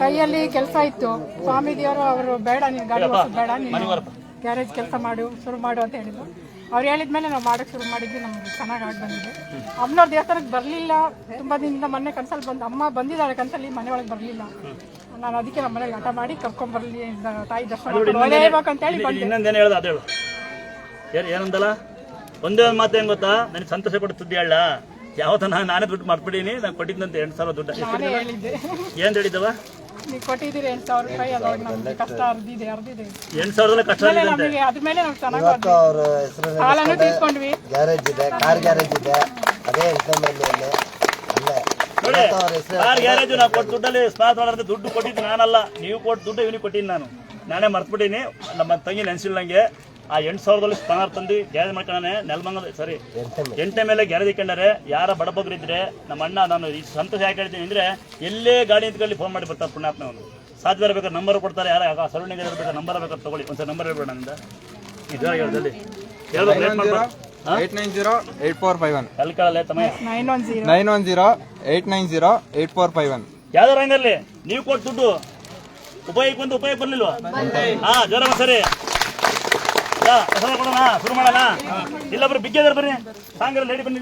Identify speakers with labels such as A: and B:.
A: ಕೈಯಲ್ಲಿ ಕೆಲಸ ಇತ್ತು. ಸ್ವಾಮೀಜಿಯವರು ಅವರು ಬೇಡ ನೀನು ಗಾಡಿ ಓಡಿಸೋದು ಬೇಡ ನೀನು ಗ್ಯಾರೇಜ್ ಕೆಲಸ ಮಾಡು ಶುರು ಮಾಡು ಅಂತ ಹೇಳಿದ್ರು. ಅವ್ರು ಹೇಳಿದ್ಮೇಲೆ ನಾವು ಮಾಡೋಕ್ಕೆ ಶುರು ಮಾಡಿದ್ವಿ ನಮ್ಗೆ ಚೆನ್ನಾಗಿ ಆಗಿ ಬಂದಿದೆ. ಅಮ್ಮನವ್ರ ದೇವಸ್ಥಾನಕ್ಕೆ ಬರಲಿಲ್ಲ. ತುಂಬ ದಿನದಿಂದ ಮೊನ್ನೆ ಕನ್ಸಲ್ಲಿ ಬಂದು ಅಮ್ಮ ಬಂದಿದ್ದಾಳೆ ಕನ್ಸಲ್ಲಿ ಮನೆ ಒಳಗೆ ಬರಲಿಲ್ಲ. ನಾನು ಅದಕ್ಕೆ ನಮ್ಮ ಮನೇಲಿ ಹಠ ಮಾಡಿ ಕರ್ಕೊಂಬರ್ಲಿ ಬರಲಿ ತಾಯಿ ದರ್ಶನ ಒಳ್ಳೆಯಬೇಕು ಅಂತ ಹೇಳಿ? ಬಂದೆ.
B: ಇನ್ನೊಂದೇನು ಹೇಳ್ದ ಅದೇಳು ಏನು ಏನಂದಲ್ಲ? ಒಂದೇ ಒಂದು ಮಾತು ಏನು ಗೊತ್ತಾ? ನನಗೆ ಸಂತೋಷ ಕೊಟ್ಟು ಸುದ್ದಿ ಹೇಳ ಯಾವತ್ತ ನಾನು ನಾನೇ ದುಡ್ಡು ಮಾಡ್ಬಿಡೀನಿ ನಾನು ಕೊಟ್ಟಿದ್ದಂತೆ ಎಂಟು ಸಾವಿರ ದುಡ್ಡು
A: ಏನ್ ಹೇಳಿದ್ದೆ.
B: ಏನು ಹೇಳಿದ್ದವ?
A: ನೀವು ಕೊಟ್ಟಿದ್ದೀರಿ ಎಂಟು ಸಾವಿರ ರೂಪಾಯಿ ಅದ್ರೊಳಗೆ ನಮ್ಗೆ ಕಷ್ಟ ಅರ್ದಿದೆ ಅರ್ದಿದೆ.
B: ಎಂಟು ಸಾವಿರದಲ್ಲೇ ಕಷ್ಟ
A: ಆಮೇಲೆ
B: ಆಗಿದೆ
A: ನಮಗೆ ಅದ್ರ ಮೇಲೆ ನಾವು ಚೆನ್ನಾಗಿ
C: ಅವ್ರ ಹೆಸರು
A: ಸಾಲನೂ ತೀರ್ಕೊಂಡ್ವಿ
C: ಗ್ಯಾರೇಜ್ ಇದೆ ಕಾರ್ ಗ್ಯಾರೇಜ್ ಇದೆ. ಅದೇ ಇನ್ಕಮಲ್ಲಿ ಅಲ್ಲೇ ಅಲ್ಲೇ.
B: ನೋಡಿ
C: ಇವತ್ತು ಅವ್ರ ಹೆಸರು
B: ಕಾರ್ ಗ್ಯಾರೇಜ್ ನಾವು ಕೊಟ್ಟು ದುಡ್ಡಲ್ಲಿ ಸ್ಪಾಟ್ ಮಾಡೋದ್ರೆ ದುಡ್ಡು ಕೊಟ್ಟಿದ್ದು ನಾನಲ್ಲ. ನೀವು ಕೊಟ್ಟು ದುಡ್ಡು ಇವನಿಗೆ ಕೊಟ್ಟಿನಿ ನಾನು. ನಾನೇ ಮರ್ತ್ಬಿಟ್ಟೀನಿ ನಮ್ಮ ತಂಗಿ ನೆನ್ಸಿಲ್ಲ ನಂಗೆ. ಆ ಎಂಟು ಸಾವಿರದಲ್ಲಿ ಸ್ಪನಾರ್ ತಂದು ಗ್ಯಾರೇಜ್ ಮಾಡ್ಕೊಂಡಾನೆ ನೆಲಮಂಗಲ ಸರಿ ಎಂಟೆ ಮೇಲೆ ಗ್ಯಾರೇಜ್ ಇಟ್ಕೊಂಡಾರೆ. ಯಾರ ಬಡಬಗ್ರು ಇದ್ರೆ ನಮ್ಮ ಅಣ್ಣ ನಾನು ಈ ಸಂತೋಷ ಯಾಕೆ ಹೇಳ್ತೀನಿ ಅಂದ್ರೆ ಎಲ್ಲೇ ಗಾಡಿ ನಿಂತ್ಕೊಳ್ಳಿ ಫೋನ್ ಮಾಡಿ ಬರ್ತಾರೆ ಪುಣ್ಯಾತ್ಮವನು ಸಾಧ್ಯ ಬೇಕಾದ್ರೆ ನಂಬರ್ ಕೊಡ್ತಾರೆ ಯಾರ ಸರೌಂಡಿಂಗ್ ಬೇಕಾದ್ರೆ ನಂಬರ್ ಬೇಕಾದ್ರೆ ತಗೊಳ್ಳಿ. ಒಂದ್ಸರಿ ನಂಬರ್ ಹೇಳ್ಬೇಡ ನನ್ನಿಂದ ಹೇಳ್ದಲ್ಲಿ ಮಾಡ್ಬೇಡ
D: eight nine zero eight four
B: five one. ತಮ್ಮ
A: nine one
D: zero. Nine zero eight nine zero eight four five one.
B: ಯಾವ್ದಾರ ಹಂಗಲ್ಲಿ ನೀವು ಕೊಟ್ಟು ದುಡ್ಡು. ಉಪಯೋಗಕ್ಕೆ ಬಂದು ಉಪಯೋಗ ಬರ್ಲಿಲ್ವಾ? ಹಾ ಜ್ವರ ಸರಿ ಕೊಡೋಣ ಶುರು ಮಾಡೋಣ ಇಲ್ಲೊಬ್ರು ಬಿಗ್ಗೆದಾರ ಬರ್ರಿ ಸಾಂಗ್ರ ಲೇಡಿ ಬನ್ನಿ